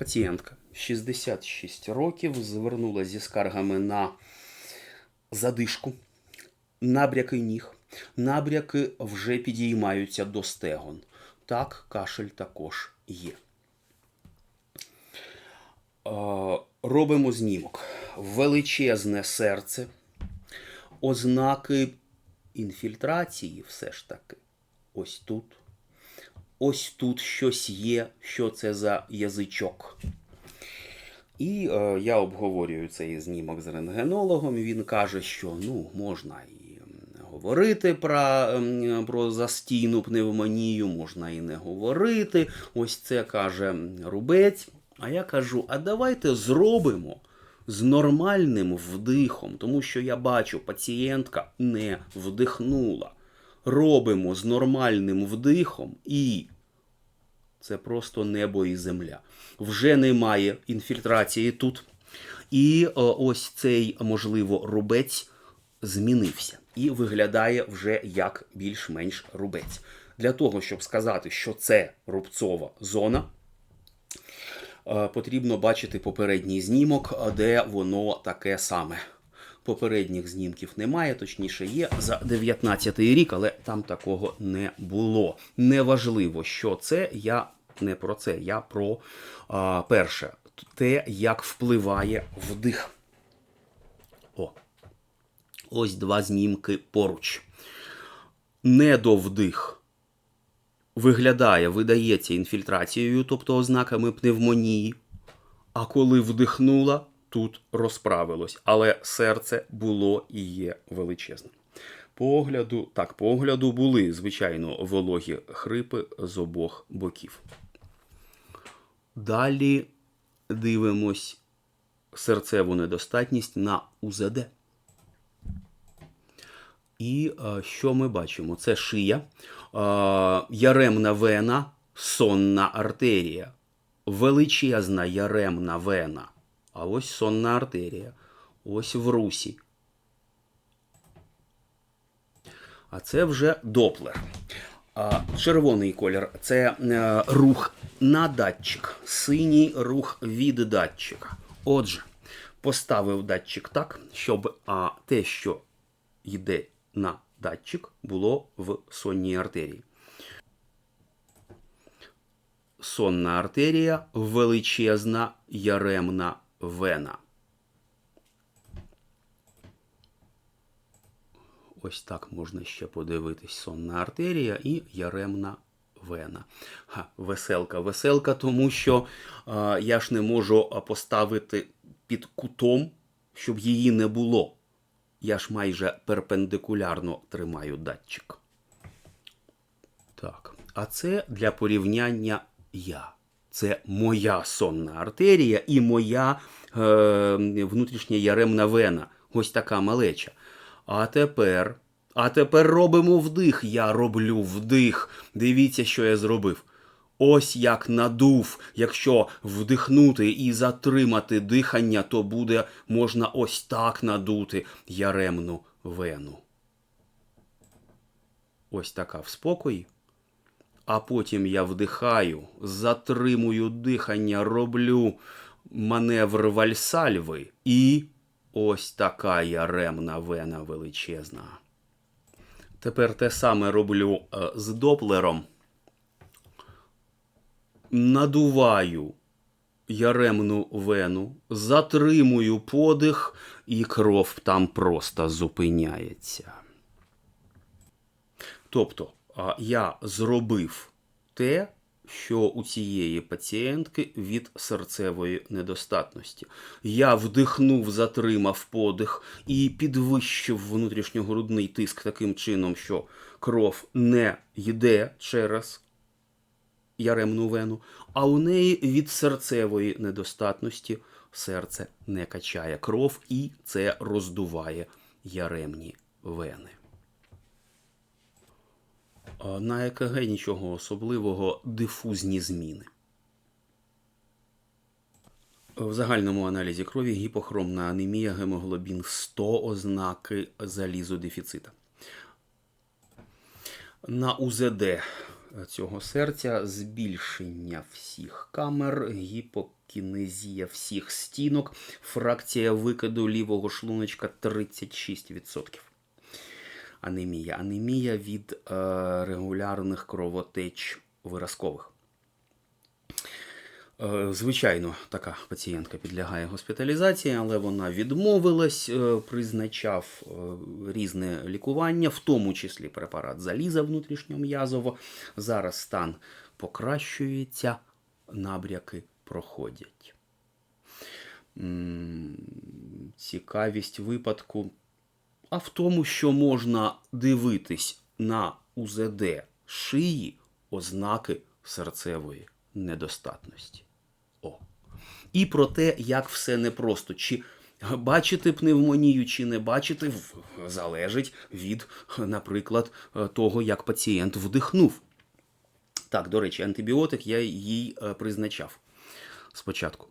Пацієнтка 66 років звернулася зі скаргами на задишку, набряки ніг. Набряки вже підіймаються до стегон. Так, кашель також є. Робимо знімок. Величезне серце, ознаки інфільтрації все ж таки. Ось тут. Ось тут щось є, що це за язичок. І е, я обговорюю цей знімок з рентгенологом. Він каже, що ну, можна і говорити про, про застійну пневмонію, можна і не говорити. Ось це каже рубець. А я кажу: а давайте зробимо з нормальним вдихом, тому що я бачу, пацієнтка не вдихнула. Робимо з нормальним вдихом і це просто небо і земля. Вже немає інфільтрації тут. І е, ось цей, можливо, рубець змінився і виглядає вже як більш-менш рубець. Для того, щоб сказати, що це рубцова зона, е, потрібно бачити попередній знімок, де воно таке саме. Попередніх знімків немає, точніше є за 19-й рік, але там такого не було. Неважливо, що це. Я не про це, я про а, перше, те, як впливає вдих. О. Ось два знімки поруч. Недовдих виглядає, видається інфільтрацією, тобто ознаками пневмонії. А коли вдихнула, тут розправилось. Але серце було і є величезним. Погляду, так, погляду були, звичайно, вологі хрипи з обох боків. Далі дивимось серцеву недостатність на УЗД. І е, що ми бачимо? Це шия, е, яремна вена, сонна артерія, величезна яремна вена. А ось сонна артерія. Ось в русі. А це вже доплер. Червоний колір це е, рух на датчик, синій рух від датчика. Отже, поставив датчик так, щоб те, що йде на датчик, було в сонній артерії. Сонна артерія величезна яремна вена. Ось так можна ще подивитись. Сонна артерія і яремна вена. Ха, веселка, веселка, тому що а, я ж не можу поставити під кутом, щоб її не було. Я ж майже перпендикулярно тримаю датчик. Так, а це для порівняння я. Це моя сонна артерія і моя е, внутрішня яремна вена. Ось така малеча. А тепер. А тепер робимо вдих. Я роблю вдих. Дивіться, що я зробив. Ось як надув. Якщо вдихнути і затримати дихання, то буде можна ось так надути яремну вену. Ось така в спокої. А потім я вдихаю, затримую дихання, роблю маневр вальсальви і ось така яремна вена величезна. Тепер те саме роблю е, з доплером. Надуваю яремну вену, затримую подих, і кров там просто зупиняється. Тобто я зробив те, що у цієї пацієнтки від серцевої недостатності. Я вдихнув, затримав подих і підвищив внутрішньогрудний тиск таким чином, що кров не йде через яремну вену, а у неї від серцевої недостатності серце не качає кров і це роздуває яремні вени. А На ЕКГ нічого особливого, дифузні зміни. В загальному аналізі крові гіпохромна анемія, гемоглобін 100 ознаки залізодефіцита. На УЗД цього серця, збільшення всіх камер, гіпокінезія всіх стінок, фракція викиду лівого шлуночка 36%. Анемія. Анемія від е, регулярних кровотеч виразкових. Е, Звичайно, така пацієнтка підлягає госпіталізації, але вона відмовилась, е, призначав різне лікування, в тому числі препарат заліза внутрішньом'язово. Зараз стан покращується, набряки проходять. Цікавість випадку а в тому, що можна дивитись на УЗД шиї ознаки серцевої недостатності. О. І про те, як все непросто. Чи бачити пневмонію, чи не бачити, залежить від, наприклад, того, як пацієнт вдихнув. Так, до речі, антибіотик я їй е, призначав спочатку.